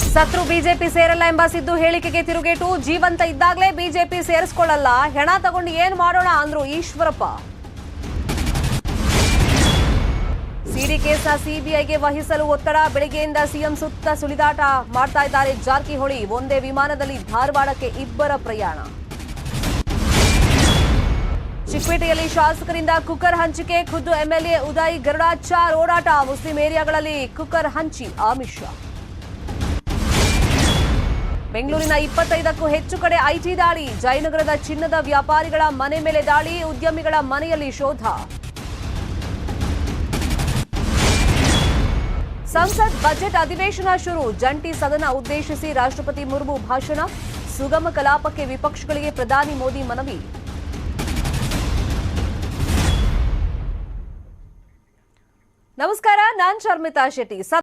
ಸತ್ರು ಬಿಜೆಪಿ ಸೇರಲ್ಲ ಎಂಬ ಸಿದ್ದು ಹೇಳಿಕೆಗೆ ತಿರುಗೇಟು. ಜೀವಂತ ಇದ್ದಾಗಲೇ ಬಿಜೆಪಿ ಸೇರಿಸ್ಕೊಳ್ಳಲ್ಲ. ಹೆಣ ತಗೊಂಡು ಏನ್ ಮಾಡೋಣ ಅಂದ್ರು ಈಶ್ವರಪ್ಪ. ಸಿಡಿ ಕೇಸ್ನ ಸಿಬಿಐಗೆ ವಹಿಸಲು ಒತ್ತಡ. ಬೆಳಿಗ್ಗೆಯಿಂದ ಸಿಎಂ ಸುತ್ತ ಸುಳಿದಾಟ ಮಾಡ್ತಾ ಇದ್ದಾರೆ ಜಾರಕಿಹೊಳಿ. ಒಂದೇ ವಿಮಾನದಲ್ಲಿ ಧಾರವಾಡಕ್ಕೆ ಇಬ್ಬರ ಪ್ರಯಾಣ. ಚಿಕ್ಕಪೇಟೆಯಲ್ಲಿ ಶಾಸಕರಿಂದ ಕುಕ್ಕರ್ ಹಂಚಿಕೆ. ಖುದ್ದು ಎಂಎಲ್ಎ ಉದಯ್ ಗರುಡಾಚಾರ್ ಓಡಾಟ ಮುಸ್ಲಿಂ ಏರಿಯಾಗಳಲ್ಲಿ ಕುಕ್ಕರ್ ಹಂಚಿ ಆಮಿಷ. ಬೆಂಗಳೂರಿನ ಇಪ್ಪತ್ತೈದಕ್ಕೂ ಹೆಚ್ಚು ಕಡೆ ಐಟಿ ದಾಳಿ. ಜಯನಗರದ ಚಿನ್ನದ ವ್ಯಾಪಾರಿಗಳ ಮನೆ ಮೇಲೆ ದಾಳಿ, ಉದ್ಯಮಿಗಳ ಮನೆಯಲ್ಲಿ ಶೋಧ. ಸಂಸತ್ ಬಜೆಟ್ ಅಧಿವೇಶನ ಶುರು. ಜಂಟಿ ಸದನ ಉದ್ದೇಶಿಸಿ ರಾಷ್ಟ್ರಪತಿ ಮುರ್ಮು ಭಾಷಣ. ಸುಗಮ ಕಲಾಪಕ್ಕೆ ವಿಪಕ್ಷಗಳಿಗೆ ಪ್ರಧಾನಿ ಮೋದಿ ಮನವಿ. ನಮಸ್ಕಾರ, ನಾನ್ ಶರ್ಮಿತಾ ಶೆಟ್ಟಿ.